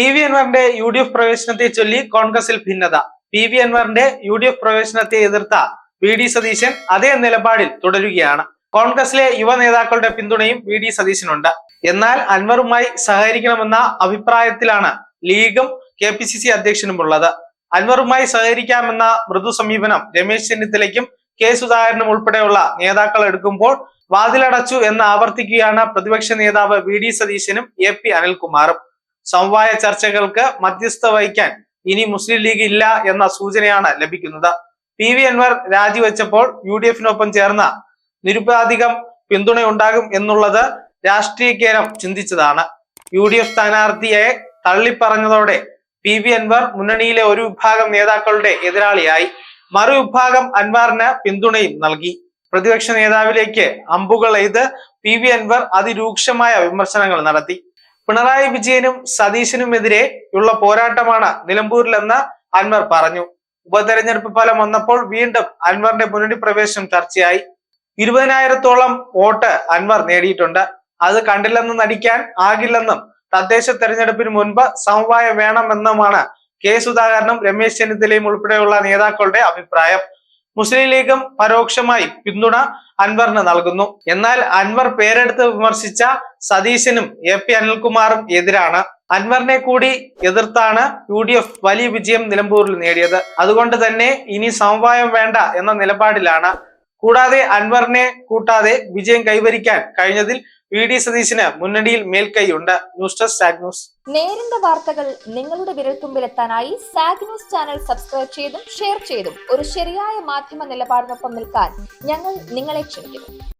P V അൻവറിന്റെ U D F പ്രവേശനത്തെ ചൊല്ലി കോൺഗ്രസിൽ ഭിന്നത. പി വി അൻവറിന്റെ യു ഡി എഫ് പ്രവേശനത്തെ എതിർത്ത വി ഡി സതീശൻ അതേ നിലപാടിൽ തുടരുകയാണ്. കോൺഗ്രസിലെ യുവ നേതാക്കളുടെ പിന്തുണയും വി ഡി സതീശനുണ്ട്. എന്നാൽ അൻവറുമായി സഹകരിക്കണമെന്ന അഭിപ്രായത്തിലാണ് ലീഗും കെ പി സി സി അധ്യക്ഷനുമുള്ളത്. അൻവറുമായി സഹകരിക്കാമെന്ന മൃദു സമീപനം രമേശ് ചെന്നിത്തലയ്ക്കും കെ സുധാകരനും ഉൾപ്പെടെയുള്ള നേതാക്കൾ എടുക്കുമ്പോൾ വാതിലടച്ചു എന്ന് ആവർത്തിക്കുകയാണ് പ്രതിപക്ഷ നേതാവ് വി ഡി സതീശനും എ പി അനിൽകുമാറും. സമവായ ചർച്ചകൾക്ക് മധ്യസ്ഥ വഹിക്കാൻ ഇനി മുസ്ലിം ലീഗ് ഇല്ല എന്ന സൂചനയാണ് ലഭിക്കുന്നത്. പി വി അൻവർ രാജിവെച്ചപ്പോൾ യു ഡി എഫിനൊപ്പം ചേർന്ന നിരുപാധികം പിന്തുണയുണ്ടാകും എന്നുള്ളത് രാഷ്ട്രീയ കേരം ചിന്തിച്ചതാണ്. യു ഡി എഫ് സ്ഥാനാർത്ഥിയെ തള്ളിപ്പറഞ്ഞതോടെ പി വി അൻവർ മുന്നണിയിലെ ഒരു വിഭാഗം നേതാക്കളുടെ എതിരാളിയായി. മറുവിഭാഗം അൻവാറിന് പിന്തുണയും നൽകി. പ്രതിപക്ഷ നേതാവിലേക്ക് അമ്പുകൾ എയ്ത് പി വി അൻവർ അതിരൂക്ഷമായ വിമർശനങ്ങൾ നടത്തി. പിണറായി വിജയനും സതീശനുമെതിരെ ഉള്ള പോരാട്ടമാണ് നിലമ്പൂരിലെന്ന് അൻവർ പറഞ്ഞു. ഉപതെരഞ്ഞെടുപ്പ് ഫലം വന്നപ്പോൾ വീണ്ടും അൻവറിന്റെ മുന്നണി പ്രവേശനം ചർച്ചയായി. ഇരുപതിനായിരത്തോളം വോട്ട് അൻവർ നേടിയിട്ടുണ്ട്. അത് കണ്ടില്ലെന്ന് നടിക്കാൻ ആകില്ലെന്നും തദ്ദേശ തെരഞ്ഞെടുപ്പിന് മുൻപ് സമവായം വേണമെന്നുമാണ് കെ സുധാകരനും രമേശ് ചെന്നിത്തലയും ഉൾപ്പെടെയുള്ള നേതാക്കളുടെ അഭിപ്രായം. മുസ്ലിം ലീഗും പരോക്ഷമായി പിന്തുണ അൻവറിന് നൽകുന്നു. എന്നാൽ അൻവർ പേരെടുത്ത് വിമർശിച്ച സതീശനും എ പി അനിൽകുമാറും എതിരാണ്. അൻവറിനെ കൂടി എതിർത്താണ് യു ഡി എഫ് വലിയ വിജയം നിലമ്പൂരിൽ നേടിയത്. അതുകൊണ്ട് തന്നെ ഇനി സമവായം വേണ്ട എന്ന നിലപാടിലാണ്. കൂടാതെ അൻവറിനെ കൂട്ടാതെ വിജയം കൈവരിക്കാൻ കഴിഞ്ഞതിൽ വി ഡി സതീശിന് മുന്നണിയിൽ മേൽക്കൈയുണ്ട്. News desk Saag news. നേരിന്റെ വാർത്തകൾ നിങ്ങളുടെ വിരൽത്തുമ്പിലെത്താനായി സാഗ് ന്യൂസ് ചാനൽ സബ്സ്ക്രൈബ് ചെയ്തും ഷെയർ ചെയ്തും ഒരു ശരിയായ മാധ്യമ നിലപാടിനൊപ്പം നിൽക്കാൻ ഞങ്ങൾ നിങ്ങളെ ക്ഷണിക്കുന്നു.